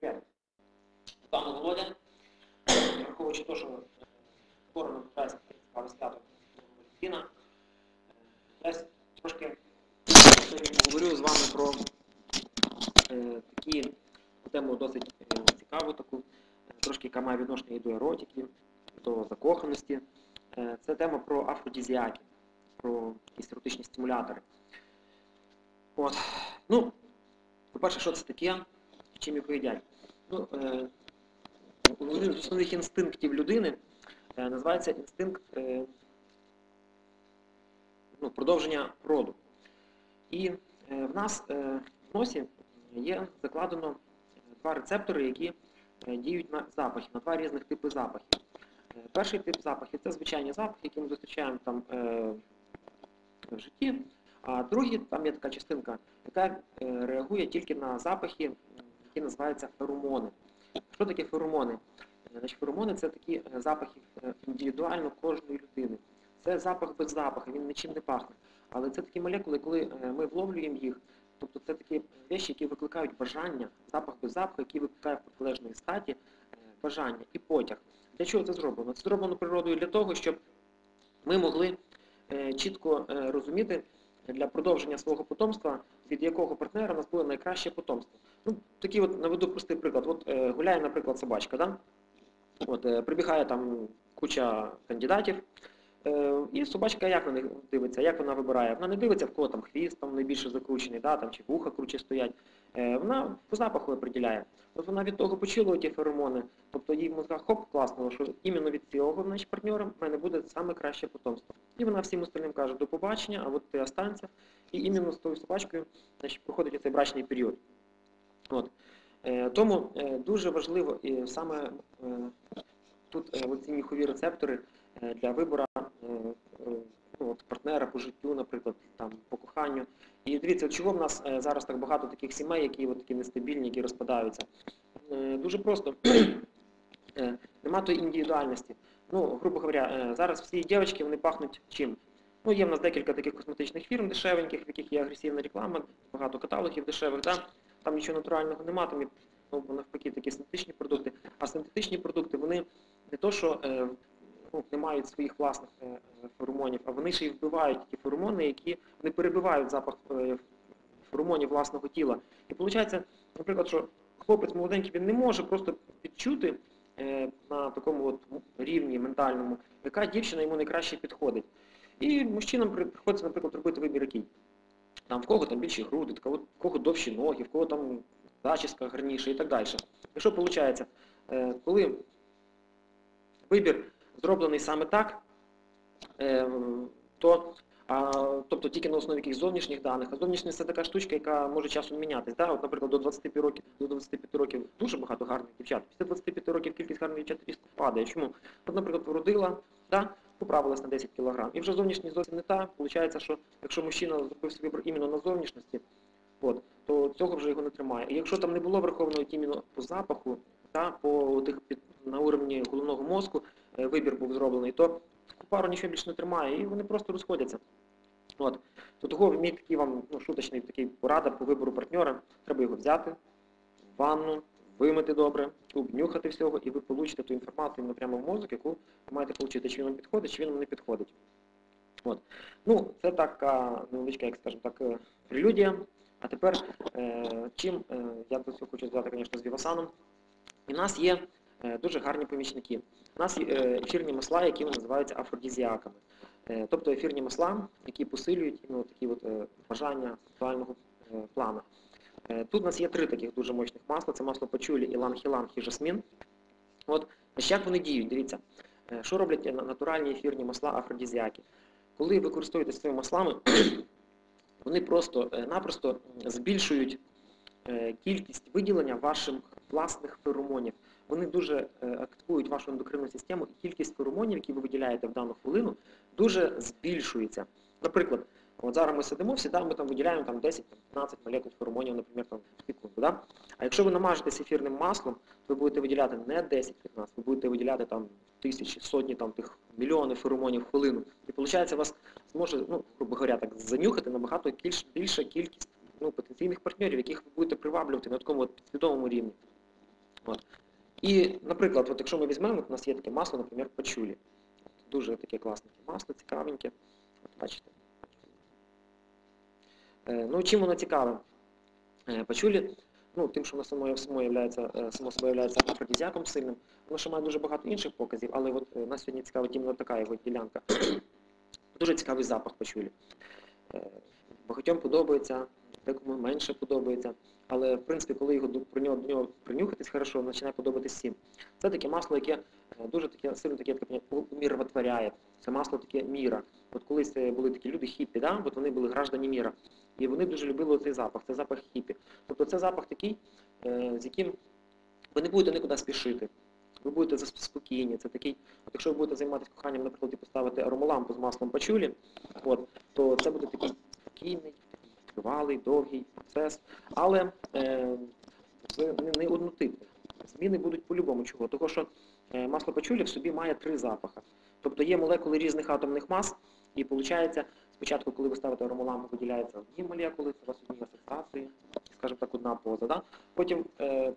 Привет. Пане Володя, враховуючи те, що скоро наближається цікаве свято Валентина, я трошки сьогодні поговорю з вами про е, такі тему досить е, цікаву, таку, е, трошки яка має відношення і до еротики, до закоханості. Е, це тема про афродізіаки, про якісь еротичні стимулятори. От. Ну, по-перше, що це таке, чим їх їдять? Ну, е, один з основних інстинктів людини е, називається інстинкт е, ну, продовження роду. І в нас в носі є закладено два рецептори, які діють на запахи, на два різних типи запахів. Перший тип запахів це звичайні запахи, які ми зустрічаємо там в житті. А другий, там є така частинка, яка реагує тільки на запахи, які називаються феромони. Що таке феромони? Е, Значить, феромони це такі е, запахи е, індивідуально кожної людини. Це запах без запаху, він нічим не пахне. Але це такі молекули, коли ми вловлюємо їх, тобто це такі речі, які викликають бажання, запах без запаху, який викликає в протилежної статі бажання і потяг. Для чого це зроблено? Це зроблено природою для того, щоб ми могли чітко розуміти для продовження свого потомства, від якого партнера у нас буде найкраще потомство. Ну, такий от наведу простий приклад. От е, гуляє, наприклад, собачка, да? От, е, прибігає там куча кандидатів, і собачка як на них дивиться, як вона вибирає? Вона не дивиться, в кого там хвіст там найбільше закручений, да? там, чи вуха круче стоять. Е, вона по запаху определяє. От вона від того почула ті феромони, тобто їй в мозгах хоп, класно, що іменно від цього значить, партнера в мене буде саме краще потомство. І вона всім остальним каже до побачення, а от ти останься. І іменно з тою собачкою значить, проходить цей брачний період. От. Е, тому е, дуже важливо і саме е, тут е, ці міхові рецептори е, для вибору е, е, партнера по життю, наприклад, там, по коханню. І дивіться, чого в нас е, зараз так багато таких сімей, які от, такі нестабільні, які розпадаються. Е, дуже просто. Е, Нема тої індивідуальності. Ну, грубо говоря, зараз всі дівчатки, вони пахнуть чим? Ну, є в нас декілька таких косметичних фірм дешевеньких, в яких є агресивна реклама, багато каталогів дешевих, да? там нічого натурального нема, там є ну, навпаки такі синтетичні продукти. А синтетичні продукти, вони не то, що ну, не мають своїх власних е, феромонів, а вони ще й вбивають ті феромони, які не перебивають запах е, феромонів власного тіла. І виходить, наприклад, що хлопець молоденький він не може просто відчути е, на такому от рівні ментальному, яка дівчина йому найкраще підходить. І мужчинам при- приходиться, наприклад, робити вибір який. Там в кого там більші груди, в кого, довші ноги, в кого там зачіска гарніша і так далі. І що виходить? Е, коли вибір зроблений саме так, е, то а, тобто тільки на основі якихось зовнішніх даних, а зовнішність це така штучка, яка може часом мінятись. Да? От, наприклад, до 25 років, до 25 років дуже багато гарних дівчат. Після 25 років кількість гарних дівчат різко падає. Чому? От, наприклад, вродила, да? поправилась на 10 кг. І вже зовнішність зовсім не та. Получається, що якщо мужчина зробив свій вибір іменно на зовнішності, от, то цього вже його не тримає. І якщо там не було враховано іменно по запаху, та, по тих під, на уровні головного мозку вибір був зроблений, то пару нічого більше не тримає, і вони просто розходяться. От. То того мій такий вам ну, шуточний такий порада по вибору партнера. Треба його взяти в ванну, вимити добре, обнюхати всього, і ви получите ту інформацію прямо в мозок, яку ви маєте отримати, чи він вам підходить, чи він вам не підходить. От. Ну, це така невеличка, як скажемо так, е, прелюдія. А тепер е, чим е, я до цього хочу зв'язати, звісно, з Вівасаном. І нас є е, дуже гарні помічники. У нас є е, ефірні масла, які називаються афродізіаками. Е, Тобто ефірні масла, які посилюють ну, такі от, е, бажання сексуального е, плану. Е, Тут у нас є три таких дуже мощних масла. Це масло пачулі, іланг-іланг і жасмін. От, як вони діють? Дивіться, Е, що роблять е, натуральні ефірні масла афродізіаки? Коли ви користуєтесь цими маслами, вони просто-напросто збільшують е, кількість виділення ваших власних феромонів. Вони дуже е, активують вашу ендокринну систему, і кількість феромонів, які ви виділяєте в дану хвилину, дуже збільшується. Наприклад, от зараз ми сидимо, всі ми там виділяємо там 10-15 молекул феромонів, наприклад, там, в секунду. Да? А якщо ви намажетесь ефірним маслом, то ви будете виділяти не 10-15, ви будете виділяти там тисячі, сотні там тих мільйони феромонів в хвилину. І виходить, вас зможе, ну, грубо говоря, так занюхати набагато більш, більша кількість ну, потенційних партнерів, яких ви будете приваблювати на такому от підсвідомому рівні. От. І, наприклад, от якщо ми візьмемо, у нас є таке масло, наприклад, пачулі. Дуже таке класне масло, цікавеньке. От бачите. Е, ну, чим воно цікаве? Е, пачулі, ну, тим, що воно само, само, являється, е, само собою є афродизіаком сильним, воно ще має дуже багато інших показів, але от нас сьогодні цікавить іменно така його ділянка. дуже цікавий запах пачулі. Багатьом подобається, декому менше подобається. Але в принципі, коли його про нього до нього принюхатись хорошо, починає подобатись всім. Це таке масло, яке е, дуже таке сильно таке уміротворяє. Це масло таке міра. От колись е, були такі люди хіппі, да? от вони були граждані міра. І вони дуже любили цей запах, це запах хіппі. Тобто це запах такий, е, з яким ви не будете нікуди спішити. Ви будете спокійні. Це такий, от якщо ви будете займатися коханням, наприклад, і поставити аромалампу з маслом пачулі, от, то це буде такий спокійний, тривалий, довгий процес, але е, не, не однотипний. Зміни будуть по-любому чого. Того що е, масло пачулі в собі має три запахи. Тобто є молекули різних атомних мас, і виходить, спочатку, коли ви ставите аромалампу, виділяються одні молекули, це у вас одні асоціації, скажімо так, одна поза. Да? Потім е,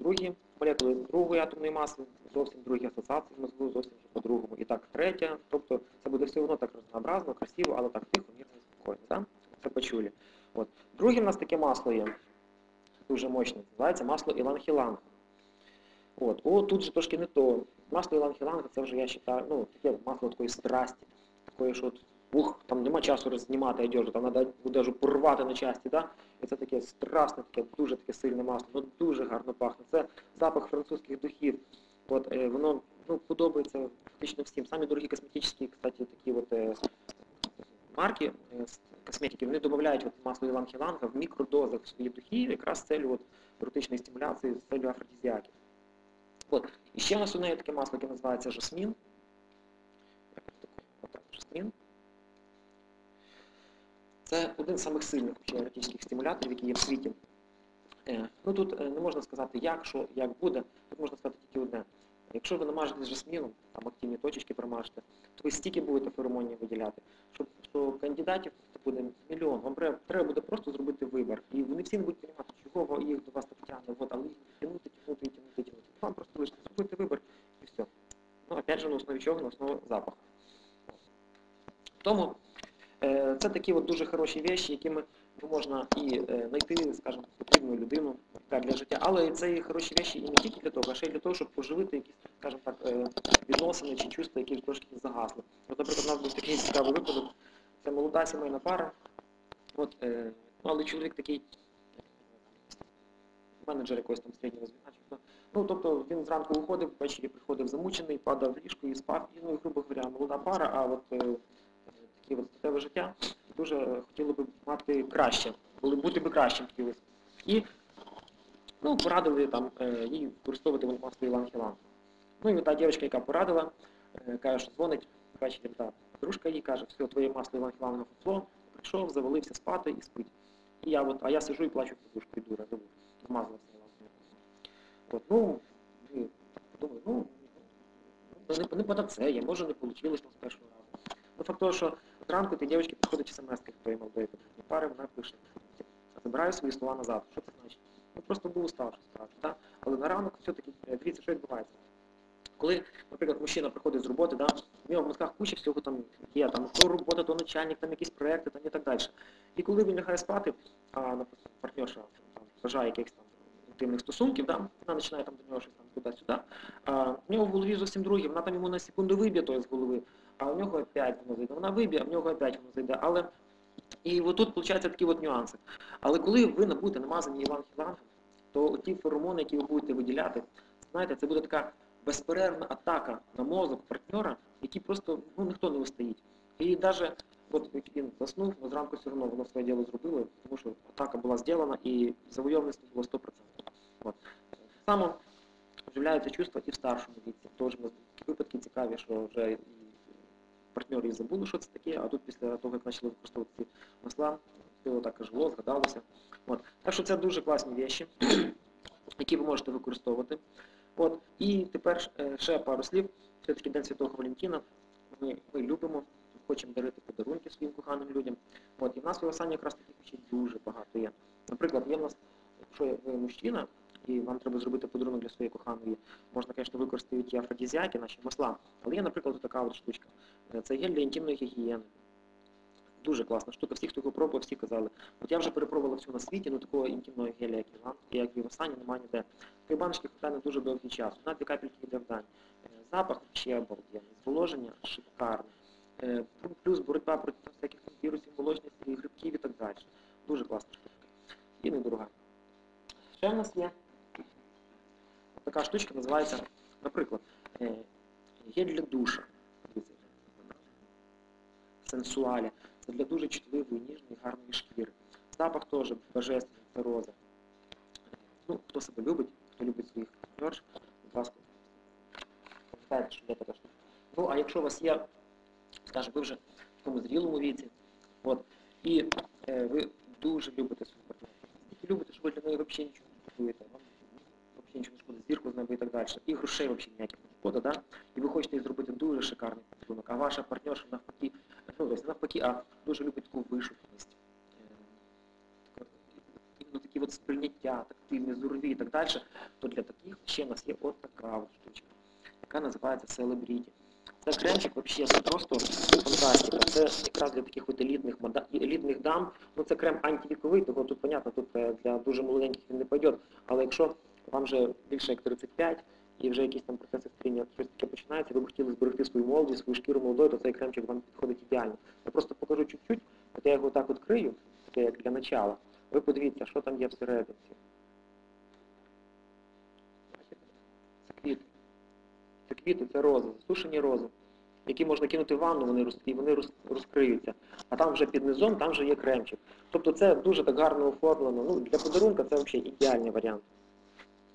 другі молекули другої атомної маси, зовсім другі асоціації в мозку, зовсім по-другому. І так третя. Тобто це буде все одно так разнообразно, красиво, але так тихо, мирно і спокійно. Да? Почулі. От. Друге в нас таке масло є, дуже мощне, називається масло іланг-іланг. От. О, тут же трошки не то. Масло іланг-іланг це вже я вважаю, ну, таке масло такої страсті, такої, що от, ух, там нема часу рознімати одежу, там треба одежу порвати на часті, да? І це таке страсне, таке дуже таке сильне масло, ну дуже гарно пахне. Це запах французьких духів. От, е, воно ну, подобається фактично всім. Самі дорогі косметичні, кстати, такі от, е, марки е, косметики, вони додають от масло іланг-іланга в мікродозах в свої духи, якраз з целью от, еротичної стимуляції, з целью афродизіаків. От. І ще у нас у неї таке масло, яке називається жасмін. Отак, жасмін. Це один з самих сильних еротичних стимуляторів, які є в світі. Е, ну тут е, не можна сказати як, що, як буде, тут можна сказати тільки одне. Якщо ви намажете жасміном, там активні точечки промажете, то ви стільки будете феромонів виділяти, що, що кандидатів буде мільйон. Вам треба, буде просто зробити вибір. І вони всі не будуть розуміти, чого їх до вас так тягне, от, але їх тягнути, тягнути, тягнути, тягнути. Вам просто лише зробити вибір і все. Ну, опять же, на основі чого? На основі запаху. Тому це такі от дуже хороші речі, якими можна і е, знайти, скажімо, потрібну людину для життя. Але це і хороші речі і не тільки для того, а ще й для того, щоб поживити якісь, скажімо так, е, відносини чи чувства, які трошки загасли. От, наприклад, у нас був такий цікавий випадок. Це молода сімейна пара. От, е, ну, але чоловік такий менеджер якогось там середнього звіна. Ну, тобто він зранку виходив, ввечері приходив замучений, падав в ліжко і спав. І, ну, грубо говоря, молода пара, а от е, таке статеве життя дуже хотіли б мати краще, бути би кращим хотілося. І ну, порадили там е, їй використовувати вон масло іланг-іланг. Ну і та дівчинка, яка порадила, е, каже, що дзвонить ввечері та подружка їй каже, все, твоє масло іланг-іланг фуфло, прийшов, завалився спати і спить. І я от, а я сижу і плачу подушкою дура, живу, вмазалася іланг-іланг. От, ну, думаю, ну, ну, не, не панацея, може не вийшло з першого разу. Ну, факт того, що зранку ти дівчинки приходить смс твоєї молодої подружньої пари, вона пише, забираю свої слова назад. Що це значить? Ну просто був уставши справді, так? Але на ранок все-таки, е, дивіться, що відбувається. Коли, наприклад, мужчина приходить з роботи, да, в нього в мозках куча всього там є, там то робота, то начальник, там якісь проекти, там і так далі. І коли він лягає спати, а наприклад, партнерша там, бажає якихось там інтимних стосунків, да, вона починає там до нього щось там туди-сюди, в нього в голові зовсім друге, вона там йому на секунду виб'є то з голови, а у нього опять воно зайде. Вона виб'є, а в нього опять воно зайде. Але і отут виходить такі от нюанси. Але коли ви будете намазані іван ілангом то ті феромони, які ви будете виділяти, знаєте, це буде така безперервна атака на мозок партнера, який просто ну, ніхто не устоїть. І навіть от він заснув, але зранку все одно воно своє діло зробило, тому що атака була зроблена і завойовництво було 100%. От. Само з'являються чувства і в старшому віці. Тож випадки цікаві, що вже партнери і забули, що це таке, а тут після того, як почали використовувати ці масла, все так жило, згадалося. От. Так що це дуже класні речі, які ви можете використовувати. От. І тепер е, ще пару слів. Все-таки День Святого Валентина. Ми, ми любимо, хочемо дарити подарунки своїм коханим людям. От. І в нас в Ілосані якраз таких речей дуже багато є. Наприклад, є в нас, якщо ви мужчина, і вам треба зробити подарунок для своєї коханої, можна, звісно, використати ті афродізіаки, наші масла. Але є, наприклад, така от штучка. Е, Це гель для інтимної гігієни. Дуже класна штука. Всі, хто його пробував, всі казали. От я вже перепробувала всю на світі, ну такого інтимного геля, як і вам, як і в Осані, немає ніде. Три баночки хватає дуже довгий час. Одна дві капельки йде в день. Е, Запах ще обалденний. Зволоження шикарне. Е, Плюс боротьба проти всяких вірусів, молочності, грибків і так далі. Дуже класна штука. І недорога. Ще в нас є така штучка, називається, наприклад, е, гель для душа. Сенсуалі. Це для дуже чутливої, ніжної, гарної шкіри. Запах теж божественний, це роза. Ну, хто себе любить, хто любить своїх партнерш, будь ласка, пам'ятайте, що є така штука. Ну, а якщо у вас є, скажімо, ви вже в такому зрілому віці, от, і е, ви дуже любите свою партнершу, і любите, що ви для неї взагалі нічого не купуєте, зірку з неба і так далі, і грошей взагалі ніяких не шкода, да? і ви хочете зробити дуже шикарний подарунок, а ваша партнерша навпаки, ну, тобто, навпаки, а дуже любить таку вишуканість. Іменно такі от сприйняття, тактильні, зорові і так далі, то для таких ще в нас є от така штучка, яка називається Celebrity. Це кремчик взагалі це просто фантастика. Це якраз для таких от елітних, елітних дам. Ну це крем антивіковий, того тут, понятно, тут е, для дуже молоденьких він не пойде. Але якщо вам вже більше як 35 і вже якісь там процеси старіння, щось таке починається, ви б хотіли зберегти свою молодість, свою шкіру молодою, то цей кремчик вам підходить ідеально. Я просто покажу чуть-чуть, от я його так от крию, як для начала. Ви подивіться, що там є всередині. Це квіти. Це квіти, це рози, засушені рози, які можна кинути в ванну, вони роз, і вони роз, розкриються. А там вже під низом, там вже є кремчик. Тобто це дуже так гарно оформлено. Ну, для подарунка це взагалі ідеальний варіант.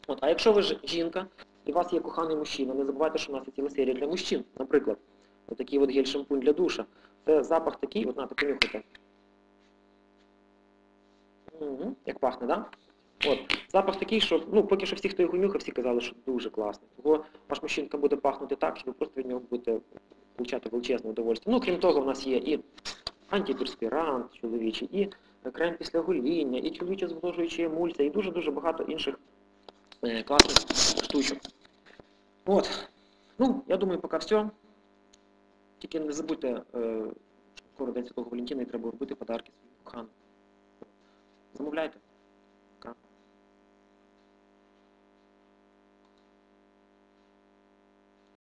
От, а якщо ви ж жінка, і у вас є коханий мужчина, не забувайте, що у нас є ціла серія для мужчин, наприклад. Отакий от гель-шампунь для душа. Це запах такий, от на, понюхайте. Угу, як пахне, так? Да? От, запах такий, що ну, поки що всі, хто його нюхав, всі казали, що дуже класний. Того ваш мужчинка буде пахнути так, що ви просто від нього будете получати величезне удовольствие. Ну, крім того, у нас є і антиперспірант чоловічий, і крем після гоління, і чоловіча зволожуюча емульсія, і дуже-дуже багато інших е, класних штучок. От. Ну, я думаю, поки все. Тільки не забудьте, е, скоро День Святого Валентина і треба робити подарки своїм коханим. Замовляйте.